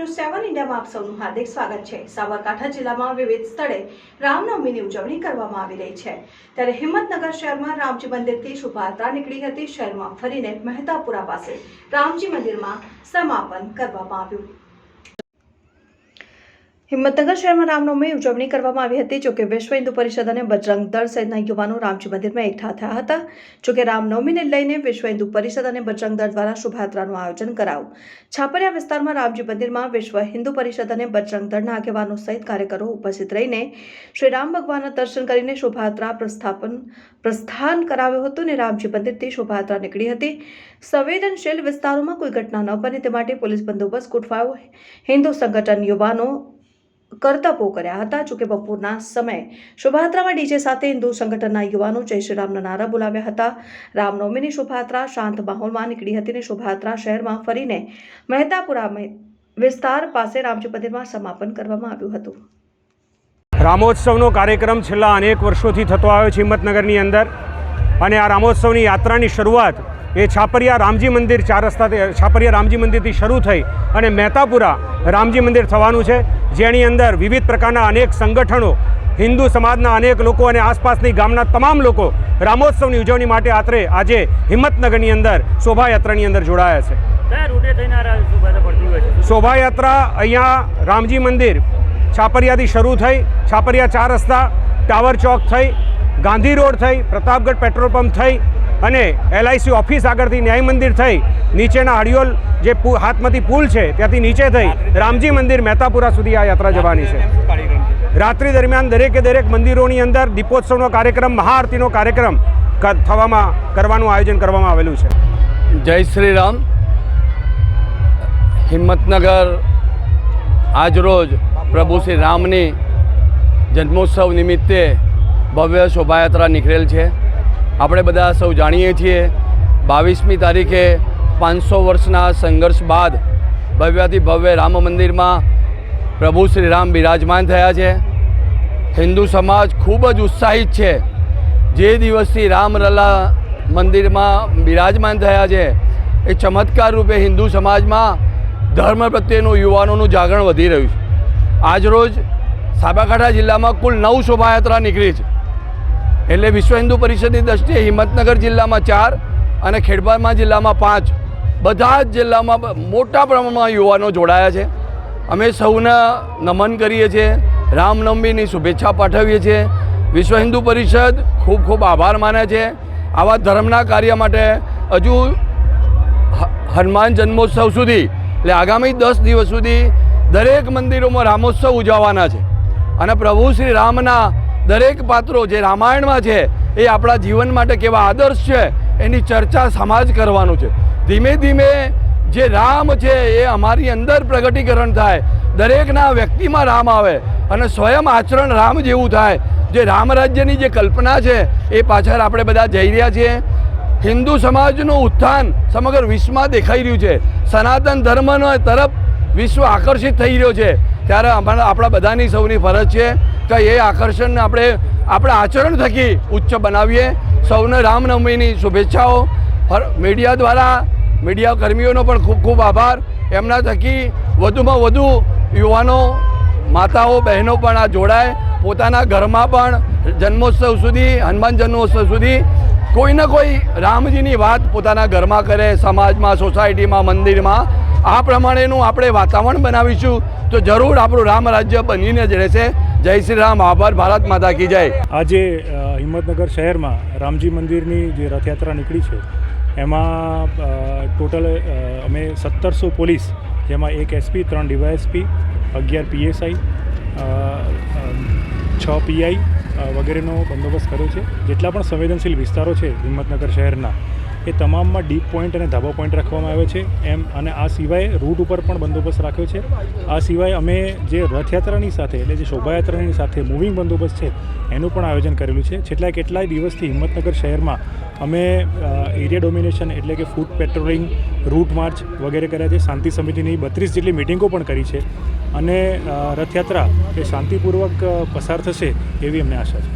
News સેવન ઇન્ડિયામાં આપ સૌનું હાર્દિક સ્વાગત છે. સાબરકાંઠા જિલ્લામાં વિવિધ સ્થળે રામનવમીની ઉજવણી કરવામાં આવી રહી છે. ત્યારે હિંમતનગર શહેરમાં રામજી મંદિરથી શોભાયાત્રા નીકળી હતી. શહેરમાં ફરીને મહેતાપુરા પાસે રામજી મંદિરમાં સમાપન કરવામાં આવ્યું. હિંમતનગર શહેરમાં રામનવમી ઉજવણી કરવામાં આવી હતી, જોકે વિશ્વ હિન્દુ પરિષદ અને બજરંગ દળ સહિતના યુવાનો રામજી મંદિરમાં એકઠા થયા હતા, જોકે રામનવમીને લઈને વિશ્વ હિન્દુ પરિષદ અને બજરંગ દળ દ્વારા શોભાયાત્રાનું આયોજન કરાયું. છાપરિયા વિસ્તારમાં રામજી મંદિરમાં વિશ્વ હિન્દુ પરિષદ અને બજરંગ દળના આગેવાનો સહિત કાર્યકરો ઉપસ્થિત રહીને શ્રી રામ ભગવાનના દર્શન કરીને શોભાયાત્રા પ્રસ્થાપન, પ્રસ્થાન કરાવ્યું હતું અને રામજી મંદિરથી શોભાયાત્રા નીકળી હતી. સંવેદનશીલ વિસ્તારોમાં કોઈ ઘટના ન બને તે માટે પોલીસ બંદોબસ્ત ગોઠવાયો. હિન્દુ સંગઠન યુવાનો કરતબો કર્યા હતા. જોકે બપોરના સમયે શોભાયાત્રામાં ડીજે સાથે હિન્દુ સંગઠનના યુવાનો જય શ્રી રામના નારા બોલાવ્યા હતા. રામનવમીની શોભાયાત્રા શાંત માહોલમાં નીકળી હતી અને શોભાયાત્રા શહેરમાં ફરીને મહેતાપુરા વિસ્તાર પાસે રામજી મંદિરમાં સમાપન કરવામાં આવ્યું હતું. રામોત્સવનો કાર્યક્રમ છેલ્લા અનેક વર્ષોથી થતો આવ્યો છે હિંમતનગરની અંદર. અને આ રામોત્સવની યાત્રાની શરૂઆત એ છાપરિયા રામજી મંદિર ચાર રસ્તાથી છાપરિયા રામજી મંદિરથી શરૂ થઈ અને મહેતાપુરા રામજી મંદિર થવાનું છે. જેની અંદર વિવિધ પ્રકારના અનેક સંગઠનો હિન્દુ સમાજના અનેક લોકો અને આસપાસની ગામના તમામ લોકો રામોત્સવની ઉજવણી માટે આત્રે આજે હિંમતનગરની અંદર શોભાયાત્રાની અંદર જોડાયા છે. શોભાયાત્રા અહીંયા રામજી મંદિર છાપરિયાથી શરૂ થઈ છાપરિયા ચાર રસ્તા ટાવર ચોક થઈ ગાંધી રોડ થઈ પ્રતાપગઢ પેટ્રોલ પંપ થઈ અને એલઆઈસી ઓફિસ આગળથી ન્યાય મંદિર થઈ નીચેના હડિયોલ જે પુ- હાથમાંથી પુલ છે ત્યાંથી નીચે થઈ રામજી મંદિર મહેતાપુરા સુધી આ યાત્રા જવાની છે. રાત્રિ દરમિયાન દરેકે દરેક મંદિરોની અંદર દીપોત્સવનો કાર્યક્રમ મહાઆરતીનો કાર્યક્રમ થવામાં કરવાનું આયોજન કરવામાં આવેલું છે. જય શ્રી રામ હિંમતનગર આજરોજ પ્રભુ શ્રી રામની જન્મોત્સવ નિમિત્તે ભવ્ય શોભાયાત્રા નીકળેલ છે. આપણે બધા સૌ જાણીએ છીએ બાવીસમી તારીખે પાંચસો વર્ષના સંઘર્ષ બાદ ભવ્યાથી ભવ્ય રામ મંદિરમાં પ્રભુ શ્રી રામ બિરાજમાન થયા છે. હિન્દુ સમાજ ખૂબ જ ઉત્સાહિત છે. જે દિવસથી રામલલા મંદિરમાં બિરાજમાન થયા છે, એ ચમત્કાર રૂપે હિન્દુ સમાજમાં ધર્મ પ્રત્યેનું યુવાનોનું જાગરણ વધી રહ્યું છે. આજરોજ સાબરકાંઠા જિલ્લામાં કુલ નવ શોભાયાત્રા નીકળી છે. એટલે વિશ્વ હિન્દુ પરિષદની દ્રષ્ટિએ હિંમતનગર જિલ્લામાં ચાર અને ખેડબ્રહ્મા જિલ્લામાં પાંચ. બધા જ જિલ્લામાં મોટા પ્રમાણમાં યુવાનો જોડાયા છે. અમે સૌને નમન કરીએ છીએ. રામનવમીની શુભેચ્છા પાઠવીએ છીએ. વિશ્વ હિન્દુ પરિષદ ખૂબ ખૂબ આભાર માને છે. આવા ધર્મના કાર્ય માટે હજુ હનુમાન જન્મોત્સવ સુધી, એટલે આગામી દસ દિવસ સુધી દરેક મંદિરોમાં રામોત્સવ ઉજવવાના છે. અને પ્રભુ શ્રી રામના દરેક પાત્રો જે રામાયણમાં છે, એ આપણા જીવન માટે કેવા આદર્શ છે, એની ચર્ચા સમાજ કરવાનું છે. ધીમે ધીમે જે રામ છે એ અમારી અંદર પ્રગટીકરણ થાય. દરેકના વ્યક્તિમાં રામ આવે અને સ્વયં આચરણ રામ જેવું થાય. જે રામ રાજ્યની જે કલ્પના છે એ પાછળ આપણે બધા જઈ રહ્યા છીએ. હિન્દુ સમાજનું ઉત્થાન સમગ્ર વિશ્વમાં દેખાઈ રહ્યું છે. સનાતન ધર્મનો તરફ વિશ્વ આકર્ષિત થઈ રહ્યો છે. ત્યારે અમારા આપણા બધાની સૌની ફરજ છે કે એ આકર્ષણને આપણે આપણા આચરણ થકી ઉચ્ચ બનાવીએ. સૌને રામનવમીની શુભેચ્છાઓ. મીડિયા દ્વારા મીડિયા કર્મીઓનો પણ ખૂબ ખૂબ આભાર. એમના થકી વધુમાં વધુ યુવાનો, માતાઓ, બહેનો પણ આ જોડાય. પોતાના ઘરમાં પણ જન્મોત્સવ સુધી, હનુમાન જન્મોત્સવ સુધી કોઈ ને કોઈ રામજીની વાત પોતાના ઘરમાં કરે, સમાજમાં, સોસાયટીમાં, મંદિરમાં. આ પ્રમાણેનું આપણે વાતાવરણ બનાવીશું. તો જરૂર આપણું રામ રાજ્ય બનીને જ રહેશે. જય શ્રી રામ. આભાર. ભારત માતા કી જય. આજે હિંમતનગર શહેરમાં રામજી મંદિરની જે રથયાત્રા નીકળી છે, એમાં ટોટલ અમે સત્તરસો પોલીસ, જેમાં એક એસપી ત્રણ ડીવાયએસપી અગિયાર પીએસઆઈ છ પીઆઈ વગેરેનો બંદોબસ્ત કર્યો છે. જેટલા પણ સંવેદનશીલ વિસ્તારો છે હિંમતનગર શહેરના એ તમામમાં ડીપ પોઈન્ટ અને ધાબા પોઈન્ટ રાખવામાં આવ્યો છે. એમ અને આ સિવાય રૂટ ઉપર પણ બંદોબસ્ત રાખ્યો છે. આ સિવાય અમે જે રથયાત્રાની સાથે એટલે જે શોભાયાત્રાની સાથે મૂવિંગ બંદોબસ્ત છે, એનું પણ આયોજન કરેલું છે. છેલ્લા કેટલાય દિવસથી હિંમતનગર શહેરમાં અમે એરિયા ડોમિનેશન એટલે કે ફૂડ પેટ્રોલિંગ રૂટ માર્ચ વગેરે કર્યા છે. શાંતિ સમિતિની બત્રીસ જેટલી મિટિંગો પણ કરી છે. અને રથયાત્રા એ શાંતિપૂર્વક પસાર થશે એવી અમને આશા છે.